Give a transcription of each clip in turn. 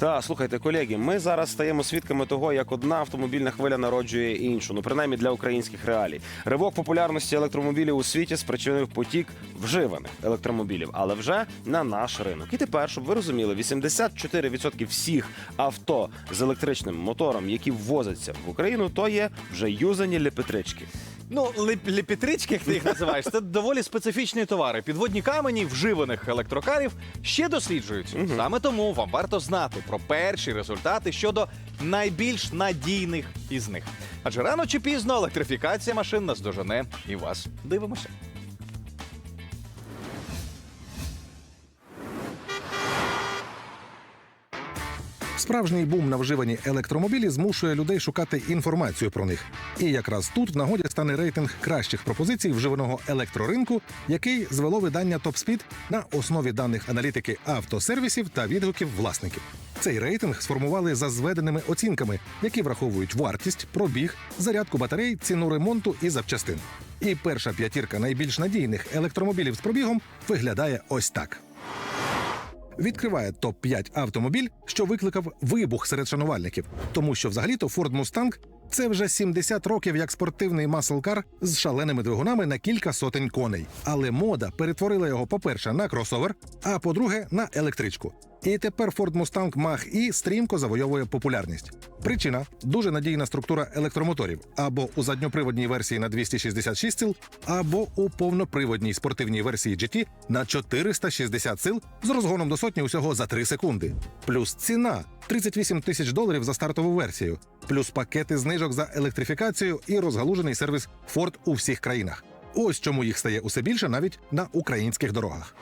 Та слухайте, колеги, ми зараз стаємо свідками того, як одна автомобільна хвиля народжує іншу. Ну принаймні для українських реалій. Ривок популярності електромобілів у світі спричинив потік вживаних електромобілів, але вже на наш ринок. І тепер, щоб ви розуміли, 84% всіх авто з електричним мотором, які ввозяться в Україну, то є вже юзані лепетрички. Ну, леп- лепітрички, як ти їх називаєш, це доволі специфічні товари. Підводні камені вживаних електрокарів ще досліджують. Саме тому вам варто знати про перші результати щодо найбільш надійних із них. Адже рано чи пізно електрифікація машин наздожене і вас. Дивимося. Справжній бум на вживані електромобілі змушує людей шукати інформацію про них. І якраз тут в нагоді стане рейтинг кращих пропозицій вживаного електроринку, який звело видання TopSpeed на основі даних аналітики автосервісів та відгуків власників. Цей рейтинг сформували за зведеними оцінками, які враховують вартість, пробіг, зарядку батарей, ціну ремонту і запчастин. І перша п'ятірка найбільш надійних електромобілів з пробігом виглядає ось так. Відкриває топ 5 автомобіль, що викликав вибух серед шанувальників, тому що взагалі-то Ford Mustang – це вже 70 років як спортивний маслкар з шаленими двигунами на кілька сотень коней. Але мода перетворила його, по-перше, на кросовер, а по-друге, на електричку. І тепер Ford Mustang Mach-E стрімко завойовує популярність. Причина дуже надійна структура електромоторів або у задньоприводній версії на 266 сил, або у повноприводній спортивній версії GT на 460 сил з розгоном до сотні усього за 3 секунди. Плюс ціна 38 тисяч доларів за стартову версію, плюс пакети знижок за електрифікацію і розгалужений сервіс Ford у всіх країнах. Ось чому їх стає усе більше навіть на українських дорогах.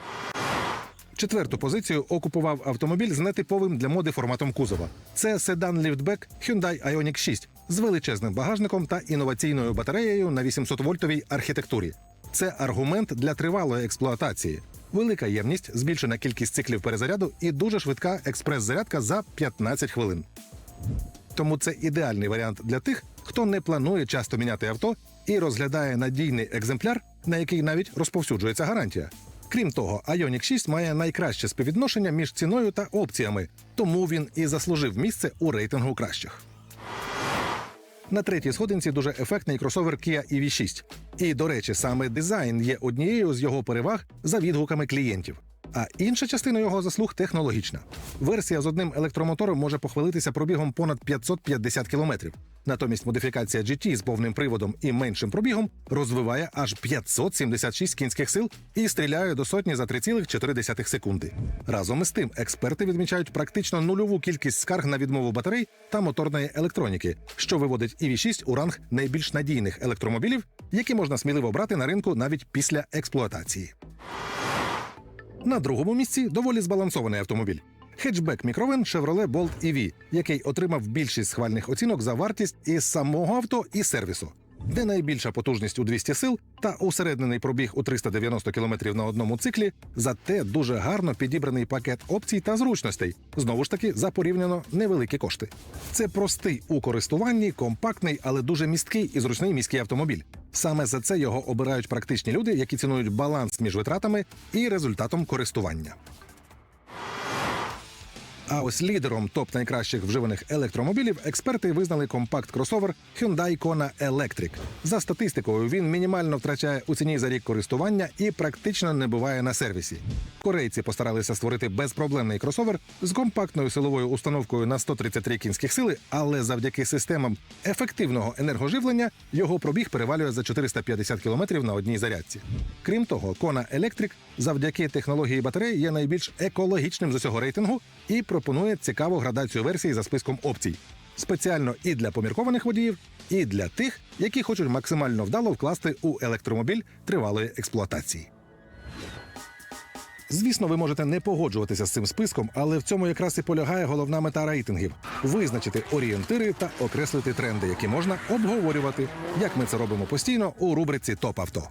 Четверту позицію окупував автомобіль з нетиповим для моди форматом кузова. Це седан ліфтбек Hyundai Ioniq 6 з величезним багажником та інноваційною батареєю на 800-вольтовій архітектурі. Це аргумент для тривалої експлуатації. Велика ємність, збільшена кількість циклів перезаряду і дуже швидка експрес-зарядка за 15 хвилин. Тому це ідеальний варіант для тих, хто не планує часто міняти авто і розглядає надійний екземпляр, на який навіть розповсюджується гарантія. Крім того, Ioniq 6 має найкраще співвідношення між ціною та опціями, тому він і заслужив місце у рейтингу кращих. На третій сходинці дуже ефектний кросовер Kia EV6. І, до речі, саме дизайн є однією з його переваг за відгуками клієнтів. А інша частина його заслуг технологічна. Версія з одним електромотором може похвалитися пробігом понад 550 кілометрів. Натомість модифікація GT з повним приводом і меншим пробігом розвиває аж 576 кінських сил і стріляє до сотні за 3,4 секунди. Разом із тим, експерти відмічають практично нульову кількість скарг на відмову батарей та моторної електроніки, що виводить EV6 у ранг найбільш надійних електромобілів, які можна сміливо брати на ринку навіть після експлуатації. На другому місці доволі збалансований автомобіль. Хетчбек мікровен Chevrolet Bolt EV, який отримав більшість схвальних оцінок за вартість і самого авто, і сервісу. Де найбільша потужність у 200 сил та усереднений пробіг у 390 км на одному циклі, зате дуже гарно підібраний пакет опцій та зручностей, знову ж таки за порівняно невеликі кошти. Це простий у користуванні, компактний, але дуже місткий і зручний міський автомобіль. Саме за це його обирають практичні люди, які цінують баланс між витратами і результатом користування. А ось лідером топ найкращих вживаних електромобілів експерти визнали компакт-кросовер Hyundai Kona Electric. За статистикою, він мінімально втрачає у ціні за рік користування і практично не буває на сервісі. Корейці постаралися створити безпроблемний кросовер з компактною силовою установкою на 133 кінських сили, але завдяки системам ефективного енергоживлення його пробіг перевалює за 450 км на одній зарядці. Крім того, Kona Electric завдяки технології батарей є найбільш екологічним з усього рейтингу і пропонує цікаву градацію версій за списком опцій. Спеціально і для поміркованих водіїв, і для тих, які хочуть максимально вдало вкласти у електромобіль тривалої експлуатації. Звісно, ви можете не погоджуватися з цим списком, але в цьому якраз і полягає головна мета рейтингів визначити орієнтири та окреслити тренди, які можна обговорювати, як ми це робимо постійно у рубриці Топ авто.